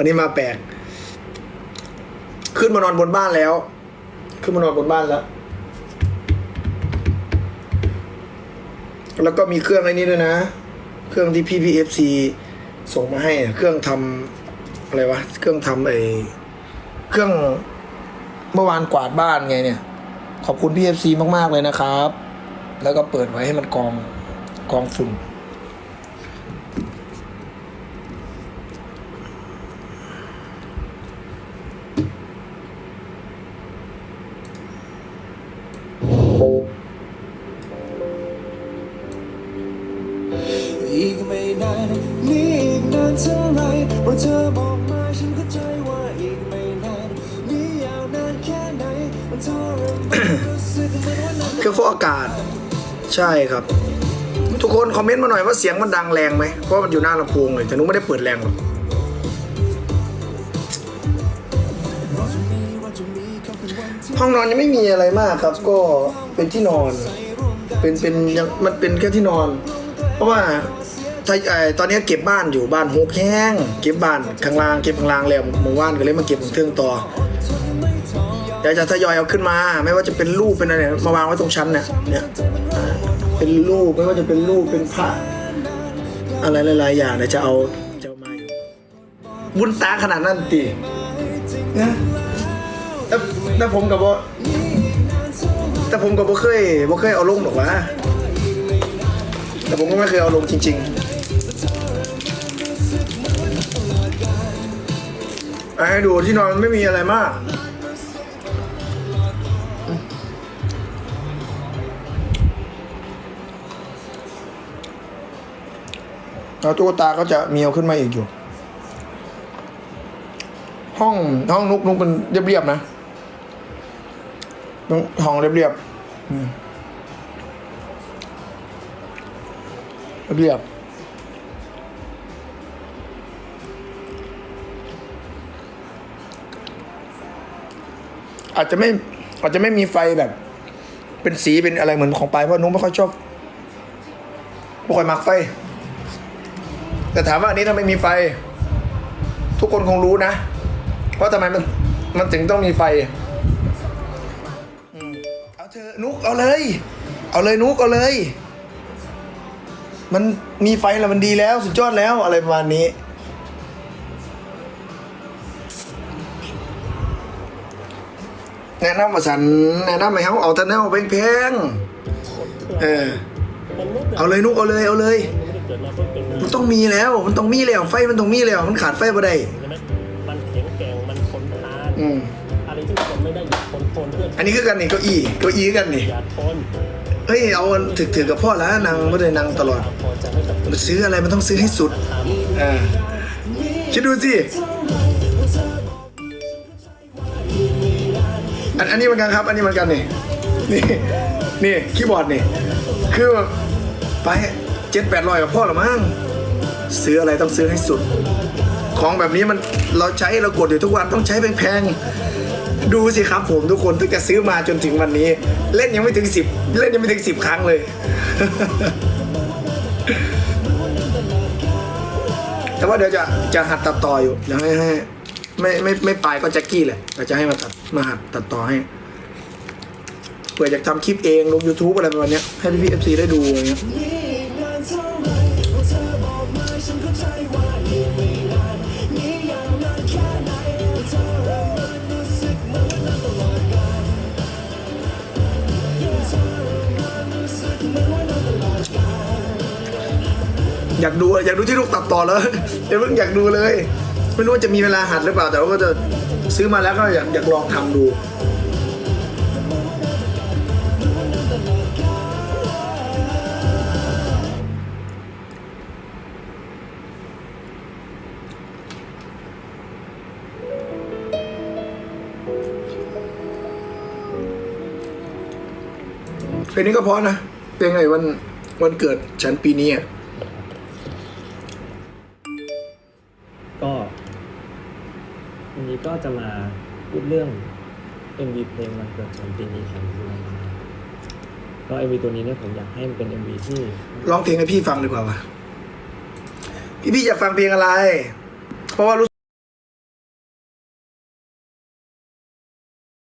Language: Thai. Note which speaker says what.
Speaker 1: วันนี้มาแปลก ขึ้นมานอนบนบ้านแล้ว ขึ้นมานอนบนบ้านแล้ว แล้วก็มีเครื่องไอ้นี้ด้วยนะ เครื่องที่พี่พีเอฟซีส่งมาให้ เครื่องทำอะไรวะ เครื่องทำไอเครื่องเมื่อวานกวาดบ้านไงเนี่ย ขอบคุณพี่เอฟซีมาก ๆ เลยนะครับ แล้วก็เปิดไว้ให้มันกองกองฝุ่น
Speaker 2: นานนี่อีกนานเท่าไรเพราะเธอบอกมาฉันเข้าใจว่าอีกไม่นานนี่ยาวนานแค่ไหนมันทรมานรู้สึกเหมือนว่านั้น
Speaker 1: เครื่องฟอกอากาศ ใช่ครับ ทุกคนคอมเมนต์มาหน่อยว่าเสียงมันดังแรงไหมเพราะมันอยู่หน้าลำโพงเลยแต่นุ้ไม่ได้เปิดแรงหรอกห้องนอนยังไม่มีอะไรมากครับ ก็เป็นที่นอน เป็นเป็นยังมันเป็นแค่ที่นอน เพราะว่า ตอนนี้เก็บบ้านอยู่บ้านหกแห้งเก็บบ้านข้างล่างเก็บข้างล่างแล้วเมื่อวานก็เลยมาเก็บของเทิงต่อเดี๋ยวจะทยอยเอาขึ้นมา ไม่ว่าจะเป็นรูปเป็นอะไรมาวางไว้ตรงชั้นเนี่ยเนี่ยเป็นรูปไม่ว่าจะเป็นรูปเป็นพระอะไรหลายๆอย่างเดี๋ยวจะเอาจะมาอยู่บุญตาขนาดนั้นตีนะแต่แต่ผมกับว่าแต่ผมกับบ่เคยบ่เคยเอาลงหรอกวะแต่ผมก็ไม่เคยเอาลงจริง ๆ ให้ดูที่นอนไม่มีอะไรมาก แล้วตุ๊กตาก็จะเมีเอาขึ้นมาอีกอยู่ ห้องห้องนุกนุกเป็นเรียบๆนะต้องห้องเรียบๆเรียบๆ อาจจะไม่อาจจะไม่มีไฟแบบ เป็นสีเป็นอะไรเหมือนของปลายเพราะนุ้งไม่ค่อยชอบไม่ค่อยมักไฟ แต่ถามว่าอันนี้ถ้าไม่มีไฟ ทุกคนคงรู้นะว่าทำไมมันมันถึงต้องมีไฟเอาเธอนุกเอาเลย เอาเลยนุกเอาเลย มันมีไฟแล้วมันดีแล้ว สุดยอดแล้วอะไรประมาณนี้ แนะนำมาสันแนะนำให้เขาเอาแต่แนวแพงๆเออเอาเลยนุกเอาเลยเอาเลย
Speaker 3: เกิดมาเพื่อเป็น
Speaker 1: มันต้องมีแล้ว มันต้องมีแล้วไฟมันต้องมีแล้วมันขาดไฟบ่ได้
Speaker 3: ใช่ไหมมันแข็งแกร่งมันทนทาน
Speaker 1: อืม
Speaker 3: อะไรที่ทนไม่ได้อย่าทนทนเพื่อน
Speaker 1: อันนี้คือกันนี่เก้าอี้เก้าอี้คือกันนี่
Speaker 3: อย่าทน
Speaker 1: เฮ้ยเอาถึกถือกับพ่อแล้วนางไม่ได้นางตลอด
Speaker 3: พอจะให้กับ
Speaker 1: มันซื้ออะไรมันต้องซื้อให้สุดอ่าคิดดูสิ อันอันนี้เหมือนกันครับ อันนี้เหมือนกันนี่นี่นี่คีย์บอร์ดนี่ คือไปเจ็ดแปดร้อยกับพ่อหรือมั้งซื้ออะไรต้องซื้อให้สุด ของแบบนี้มันเราใช้เรากดอยู่ทุกวันต้องใช้แพงๆดูสิครับผมทุกคนตั้งแต่ซื้อมาจนถึงวันนี้ เล่นยังไม่ถึงสิบเล่นยังไม่ถึงสิบครั้งเลย แต่ว่าเดี๋ยวจะจะหัดตัดต่ออยู่อยากให้ให้ ไม่ไม่ไม่ปลายก็แจ็คกี้แหละแต่จะให้มาตัดมาหัดตัดต่อให้เผื่ออยากทำคลิปเองลง YouTube อะไรประมาณนี้ให้พี่พีเอฟซีได้ดูอะไรเงี้ย
Speaker 2: นี่อีกนานเงี้ยากเหมือนว่านั้นตลอดกาลมันทรมานรู้สึกเหมือ
Speaker 1: ยากดูอยากดูที่ลูกตัดต่อแล้วเดี๋ยวเพิ่งอยากดูเลย ไม่รู้ว่าจะมีเวลาหัดหรือเปล่า แต่ว่าก็จะซื้อมาแล้วก็อยากอยากลองทำดู เพลงนี้ก็เพราะนะเพลงไงวันวันเกิดฉันปีนี้อะ
Speaker 3: วันนี้ก็จะมาพูดเรื่อง MV เพลงวันเกิดฉันปีนี้ของคุณก็ MV ตัวนี้เนี่ยผมอยากให้มันเป็น MV ที่
Speaker 1: ร้องเพลงให้พี่ฟังดีกว่าวะพี่พี่อยากฟังเพลงอะไร เพราะว่ารู้